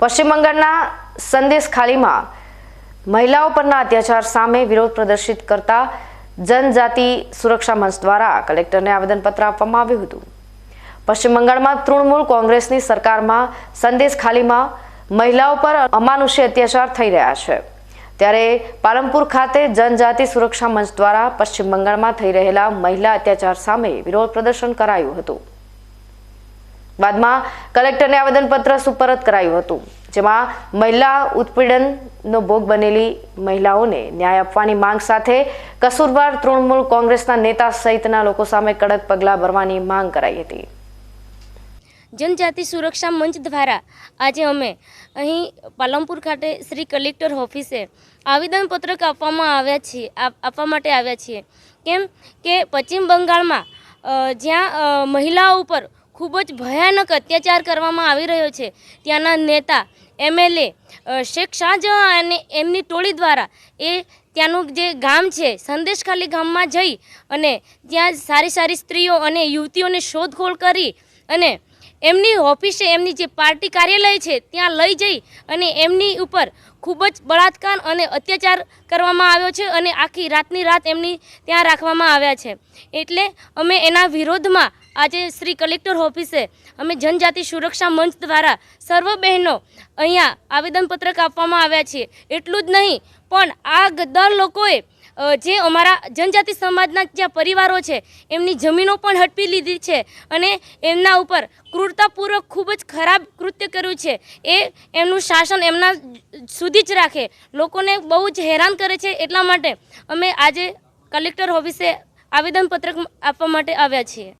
પશ્ચિમ બંગાળના સંદેશ ખાલીમાં મહિલાઓ પરના અત્યાચાર સામે વિરોધ પ્રદર્શિત કરતા જનજાતિ સુરક્ષા મંચ દ્વારા કલેક્ટરને આવેદનપત્ર આપવામાં આવ્યું હતું. પશ્ચિમ બંગાળમાં તૃણમૂલ કોંગ્રેસની સરકારમાં સંદેશ ખાલીમાં મહિલાઓ પર અમાનુષ્ય અત્યાચાર થઈ રહ્યા છે. ત્યારે પાલનપુર ખાતે જનજાતિ સુરક્ષા મંચ દ્વારા પશ્ચિમ બંગાળમાં થઈ રહેલા મહિલા અત્યાચાર સામે વિરોધ પ્રદર્શન કરાયું હતું. બાદમાં કલેક્ટરને આવેદનપત્ર સુપરત કરાયું હતું, જેમાં મહિલા ઉત્પીડનનો ભોગ બનેલી મહિલાઓને ન્યાય આપવાની માંગ સાથે કસૂરવાર તૃણમૂલ કોંગ્રેસના નેતા સહિતના લોકો સામે કડક પગલાં ભરવાની માંગ કરાઈ હતી. જનજાતિ સુરક્ષા મંચ દ્વારા આજે અમે અહીં પાલમપુર ખાતે શ્રી કલેક્ટર ઓફિસે આવેદનપત્રક આપવામાં આવ્યા છીએ આપવા માટે આવ્યા છીએ. કેમ કે પશ્ચિમ બંગાળમાં જ્યાં મહિલાઓ ઉપર ખૂબ જ ભયાનક અત્યાચાર કરવામાં આવી રહ્યો છે. ત્યાંના નેતા એમએલએ શેખ શાહજહાં અને એમની ટોળી દ્વારા એ ત્યાંનું જે ગામ છે, સંદેશખાલી ગામમાં જઈ અને ત્યાં સારી સારી સ્ત્રીઓ અને યુવતીઓને શોધખોળ કરી અને એમની ઓફિસે એમની જે પાર્ટી કાર્યાલય છે, ત્યાં લઈ જઈ અને એમની ઉપર ખૂબ જ બળાત્કાર અને અત્યાચાર કરવામાં આવ્યો છે અને આખી રાતની રાત એમની ત્યાં રાખવામાં આવ્યા છે. એટલે અમે એના વિરોધમાં આજે શ્રી કલેક્ટર ઓફિસે અમે જનજાતિ સુરક્ષા મંચ દ્વારા સર્વ બહેનો અહીંયા આવેદનપત્રક આપવામાં આવ્યા છીએ. એટલું જ નહીં, પણ આ ગદ્દાર લોકોએ જે અમારા જનજાતિ સમાજના જ્યાં પરિવારો છે, એમની જમીનો પણ હડપી લીધી છે અને એમના ઉપર ક્રૂરતાપૂર્વક ખૂબ જ ખરાબ કૃત્ય કર્યું છે. એ એમનું શાસન એમના સુધી જ રાખે. લોકોને બહુ જ હેરાન કરે છે એટલા માટે અમે આજે કલેક્ટર ઓફિસે આવેદનપત્રક આપવા માટે આવ્યા છીએ.